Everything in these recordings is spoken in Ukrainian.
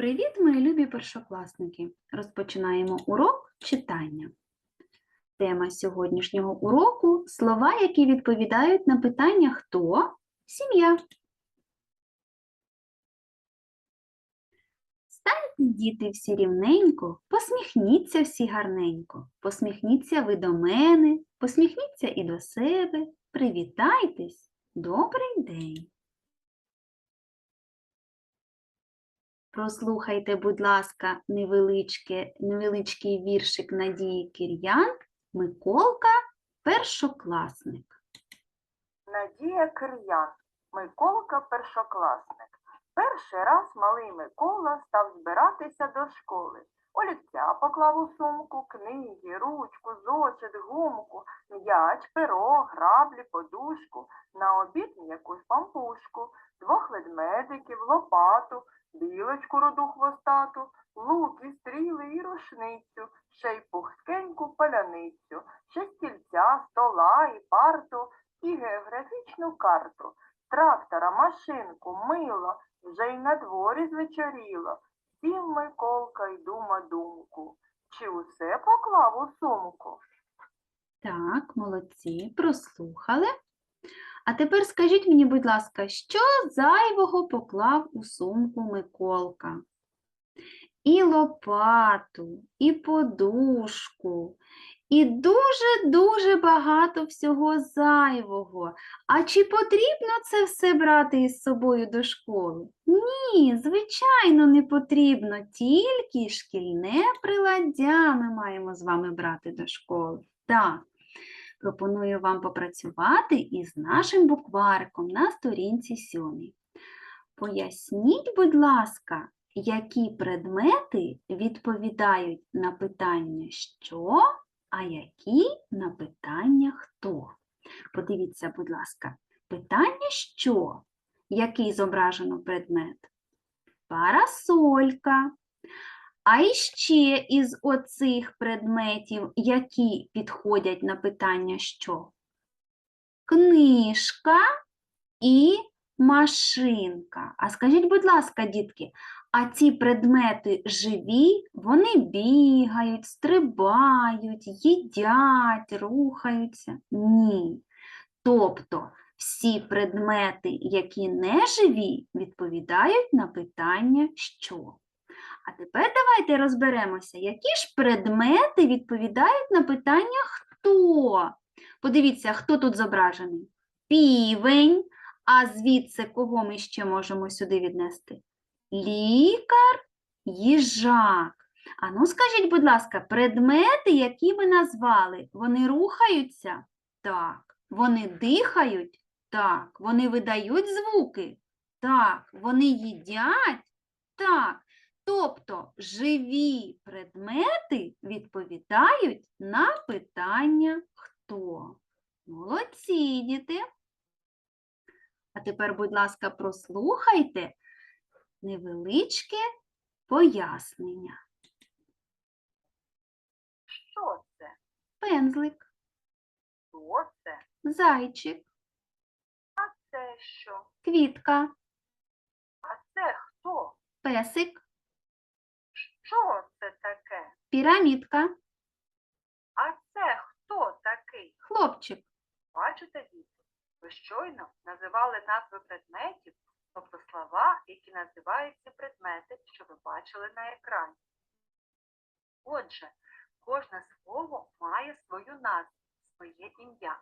Привіт, мої любі першокласники! Розпочинаємо урок читання. Тема сьогоднішнього уроку слова, які відповідають на питання хто? Сім'я. Станьте, діти, всі рівненько, посміхніться всі гарненько, посміхніться ви до мене, посміхніться і до себе, привітайтесь, добрий день. Прослухайте, будь ласка, невеличкий віршик Надії Кір'ян Миколка першокласник. Надія Кир'ян, Миколка першокласник. Перший раз малий Микола став збиратися до школи. Олівця поклав у сумку, книги, ручку, зошит, гумку, м'яч, перо, граблі, подушку, на обід якусь пампушку, двох ведмедиків, лопату, білочку роду хвостату, лук і стріли і рушницю, ще й пухкеньку паляницю, ще стільця, стола і парту, і географічну карту, трактора, машинку, мило, вже й на дворі звечоріло. Сім Миколка й дума думку. Чи усе поклав у сумку? Так, молодці, прослухали. А тепер скажіть мені, будь ласка, що зайвого поклав у сумку Миколка? І лопату, і подушку, і дуже-дуже багато всього зайвого. А чи потрібно це все брати із собою до школи? Ні, звичайно, не потрібно. Тільки шкільне приладдя ми маємо з вами брати до школи. Так. Пропоную вам попрацювати із нашим буквариком на сторінці 7. Поясніть, будь ласка, які предмети відповідають на питання що, а які на питання хто. Подивіться, будь ласка, питання що? Який зображено предмет? Парасолька. А іще із оцих предметів, які підходять на питання що? Книжка і машинка. А скажіть, будь ласка, дітки, а ці предмети живі, вони бігають, стрибають, їдять, рухаються? Ні. Тобто всі предмети, які не живі, відповідають на питання що. А тепер давайте розберемося, які ж предмети відповідають на питання хто. Подивіться, хто тут зображений? Півень. А звідси кого ми ще можемо сюди віднести? Лікар, їжак. А ну скажіть, будь ласка, предмети, які ми назвали, вони рухаються? Так. Вони дихають? Так. Вони видають звуки? Так. Вони їдять? Так. Тобто живі предмети відповідають на питання хто. Молодці, діти. А тепер, будь ласка, прослухайте невеличке пояснення. Що це? Пензлик, Хто це? зайчик, А це що? квітка, А це хто? песик, Що це таке? пірамідка, А це хто такий? хлопчик. Бачите, діти, ви щойно називали назви предметів, тобто слова, які називають ці предмети, що ви бачили на екрані. Отже, кожне слово має свою назву, своє ім'я.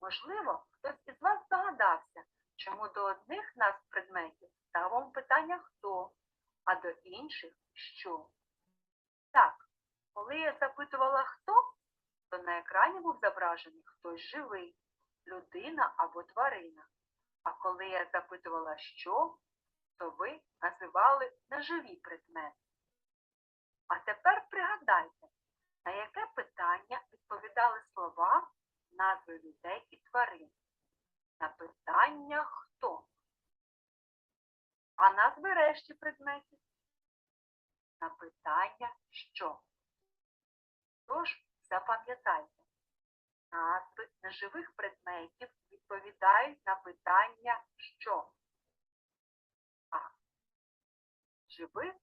Можливо, хтось із вас здогадався, чому до одних назв предметів ставимо питання хто, а до інших що. Так, коли я запитувала хто, то на екрані був зображений хтось живий, людина або тварина. А коли я запитувала що, то ви називали неживі предмети. А тепер пригадайте, на яке питання відповідали слова, назви людей і тварин. На питання хто? А назви решті предметів? На питання що? Тож запам'ятайте, назви неживих предметів відповідають на питання що. А живих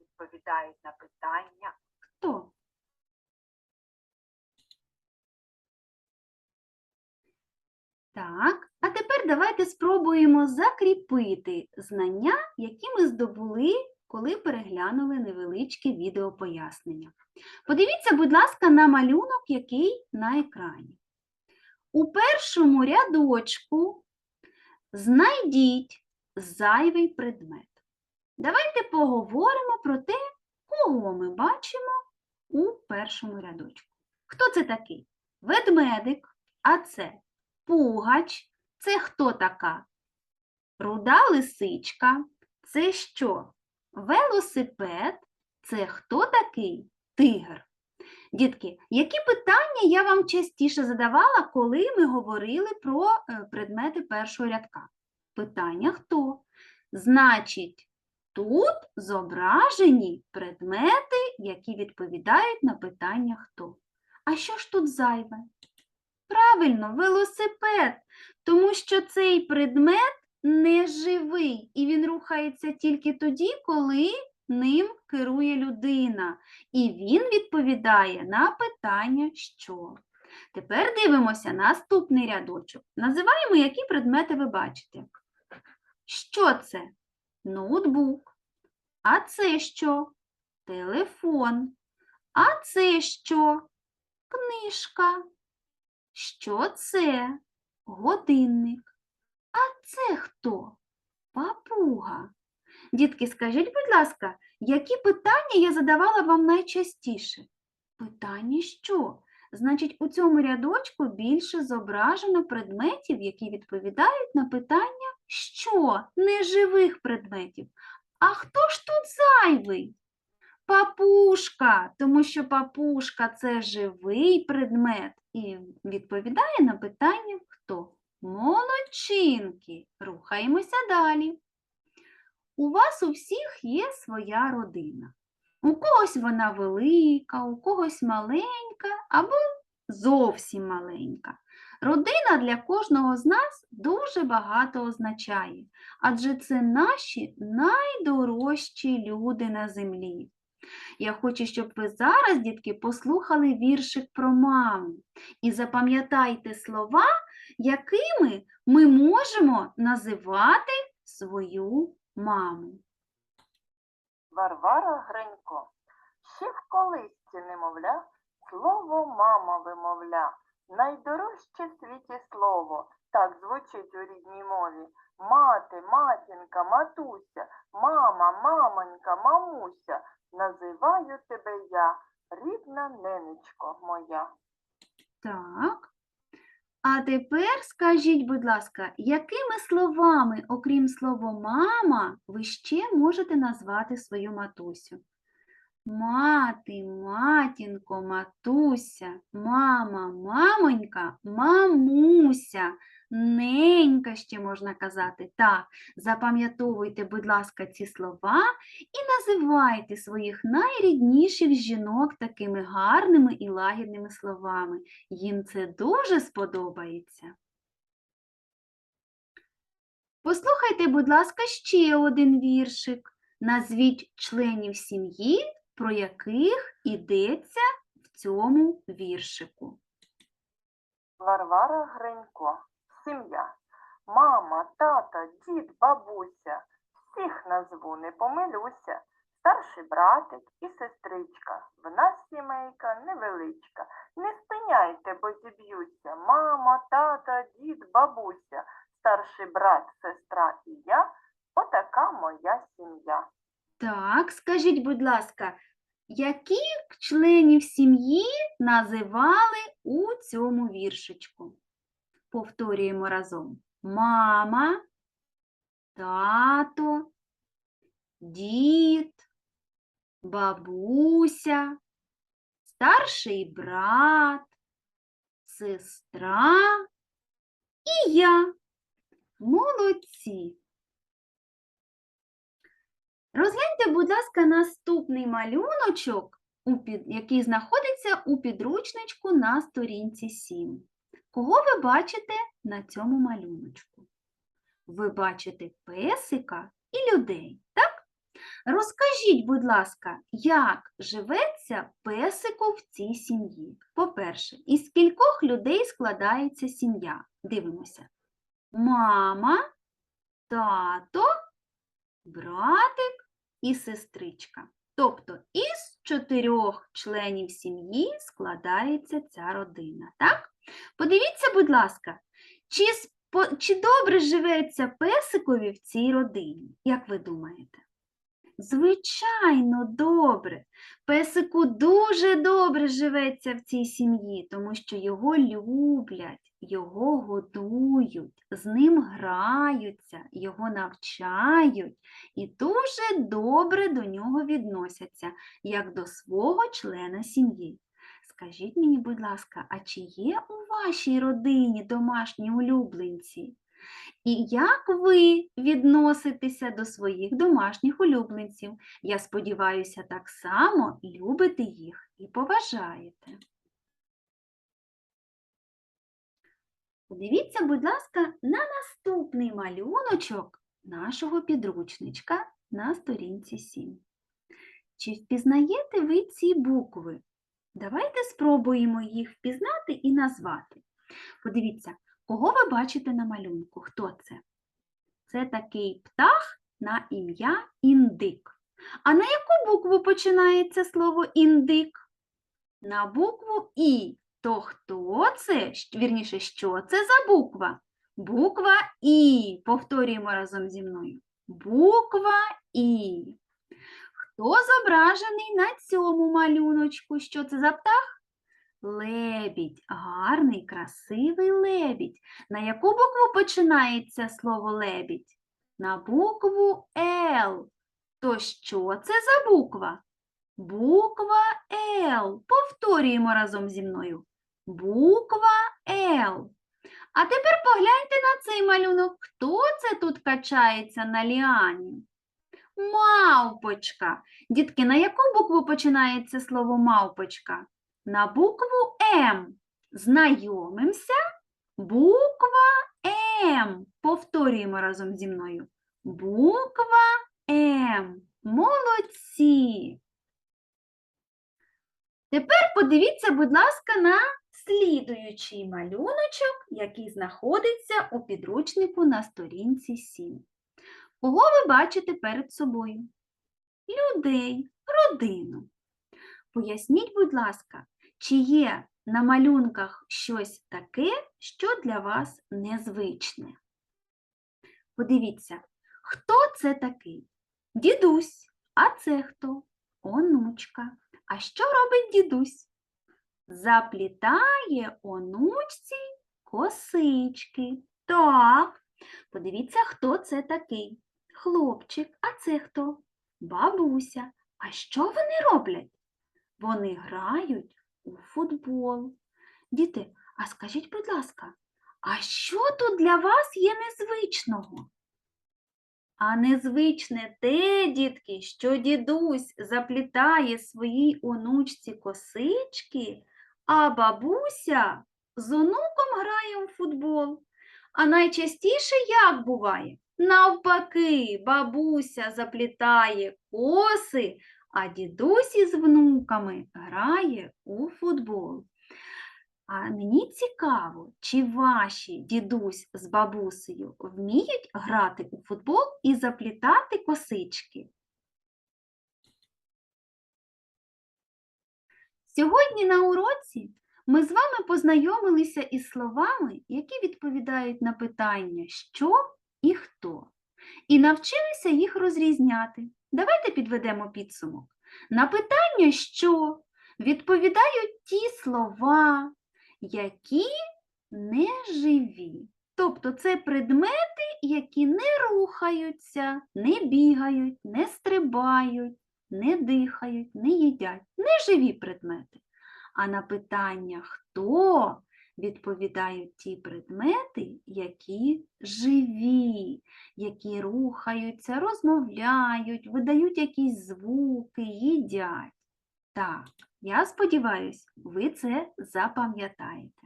відповідають на питання Хто? Так, а тепер давайте спробуємо закріпити знання, які ми здобули, коли переглянули невеличке відеопояснення. Подивіться, будь ласка, на малюнок, який на екрані. У першому рядочку знайдіть зайвий предмет. Давайте поговоримо про те, кого ми бачимо у першому рядочку. Хто це такий? Ведмедик, а це пугач. Це хто така? Руда лисичка. Це що? Велосипед. Це хто такий? Тигр. Дітки, які питання я вам частіше задавала, коли ми говорили про е, предмети першого рядка? Питання хто? Значить, тут зображені предмети, які відповідають на питання хто. А що ж тут зайве? Правильно, велосипед, тому що цей предмет не живий і він рухається тільки тоді, коли ним керує людина. І він відповідає на питання що. Тепер дивимося наступний рядочок. Називаємо, які предмети ви бачите. Що це? Ноутбук. А це що? Телефон. А це що? Книжка. Що це? Годинник. А це хто? Папуга. Дітки, скажіть, будь ласка, які питання я задавала вам найчастіше? Питання що? Значить, у цьому рядочку більше зображено предметів, які відповідають на питання що? Неживих предметів. А хто ж тут зайвий? Папушка, тому що папушка це живий предмет і відповідає на питання? Молодчинки. Рухаємося далі. У вас у всіх є своя родина. У когось вона велика, у когось маленька або зовсім маленька. Родина для кожного з нас дуже багато означає, адже це наші найдорожчі люди на землі. Я хочу, щоб ви зараз, дітки, послухали віршик про маму і запам'ятайте слова, якими ми можемо називати свою маму. Варвара Гринько. Ще в колисці немовля, слово мама вимовля. Найдорожче в світі слово, так звучить у рідній мові. Мати, матінка, матуся, мама, мамонька, мамуся. Називаю тебе я, рідна ненечко моя. Так. А тепер скажіть, будь ласка, якими словами, окрім слова мама, ви ще можете назвати свою матусю? Мати, матінко, матуся, мама, мамонька, мамуся, ненька ще можна казати. Так, запам'ятовуйте, будь ласка, ці слова і називайте своїх найрідніших жінок такими гарними і лагідними словами. Їм це дуже сподобається. Послухайте, будь ласка, ще один віршик. Назвіть членів сім'ї, про яких йдеться в цьому віршику. Варвара Гринько. Сім'я. Мама, тата, дід, бабуся. Всіх назву, не помилюся. Старший братик і сестричка. В нас сімейка невеличка. Не спиняйте, бо зіб'ються. Мама, тата, дід, бабуся. Старший брат, сестра і я. Отака моя сім'я. Так, скажіть, будь ласка, яких членів сім'ї називали у цьому віршичку? Повторюємо разом. Мама, тато, дід, бабуся, старший брат, сестра і я. Молодці. Розгляньте, будь ласка, наступний малюночок, який знаходиться у підручничку на сторінці 7. Кого ви бачите на цьому малюночку? Ви бачите песика і людей, так? Розкажіть, будь ласка, як живеться песику в цій сім'ї? По-перше, із кількох людей складається сім'я? Дивимося. Мама, тато, братик і сестричка. Тобто із чотирьох членів сім'ї складається ця родина. Так? Подивіться, будь ласка, чи, чи добре живеться песикові в цій родині? Як ви думаєте? Звичайно, добре. Песику дуже добре живеться в цій сім'ї, тому що його люблять, його годують, з ним граються, його навчають і дуже добре до нього відносяться, як до свого члена сім'ї. Скажіть мені, будь ласка, а чи є у вашій родині домашні улюбленці? І як ви відноситеся до своїх домашніх улюбленців? Я сподіваюся, так само любите їх і поважаєте. Подивіться, будь ласка, на наступний малюночок нашого підручничка на сторінці 7. Чи впізнаєте ви ці букви? Давайте спробуємо їх впізнати і назвати. Подивіться, кого ви бачите на малюнку? Хто це? Це такий птах на ім'я індик. А на яку букву починається слово індик? На букву І. То хто це? Вірніше, що це за буква? Буква І. Повторюємо разом зі мною. Буква І. Хто зображений на цьому малюночку? Що це за птах? Лебідь. Гарний, красивий лебідь. На яку букву починається слово лебідь? На букву Л. То що це за буква? Буква Л. Повторюємо разом зі мною. Буква Л. А тепер погляньте на цей малюнок. Хто це тут качається на ліані? Мавпочка. Дітки, на яку букву починається слово мавпочка? На букву М. Знайомимося. Буква М. Повторюємо разом зі мною. Буква М. Молодці. Тепер подивіться, будь ласка, на слідуючий малюночок, який знаходиться у підручнику на сторінці 7. Кого ви бачите перед собою? Людей, родину. Поясніть, будь ласка, чи є на малюнках щось таке, що для вас незвичне? Подивіться, хто це такий? Дідусь. А це хто? Онучка. А що робить дідусь? Заплітає онучці косички. Так, подивіться, хто це такий. Хлопчик, а це хто? Бабуся. А що вони роблять? Вони грають у футбол. Діти, а скажіть, будь ласка, а що тут для вас є незвичного? А незвичне те, дітки, що дідусь заплітає своїй онучці косички, а бабуся з онуком грає у футбол. А найчастіше як буває? Навпаки, бабуся заплітає коси, а дідусь із внуками грає у футбол. А мені цікаво, чи ваші дідусь з бабусею вміють грати у футбол і заплітати косички? Сьогодні на уроці ми з вами познайомилися із словами, які відповідають на питання що і хто, і навчилися їх розрізняти. Давайте підведемо підсумок. На питання що відповідають ті слова, які не живі. Тобто це предмети, які не рухаються, не бігають, не стрибають, не дихають, не їдять. Неживі предмети. А на питання хто відповідають ті предмети, які живі, які рухаються, розмовляють, видають якісь звуки, їдять. Так, я сподіваюся, ви це запам'ятаєте.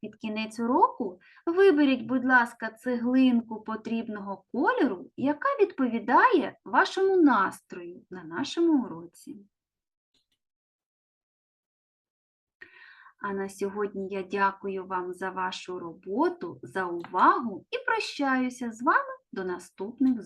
Під кінець уроку виберіть, будь ласка, цеглинку потрібного кольору, яка відповідає вашому настрою на нашому уроці. А на сьогодні я дякую вам за вашу роботу, за увагу і прощаюся з вами до наступних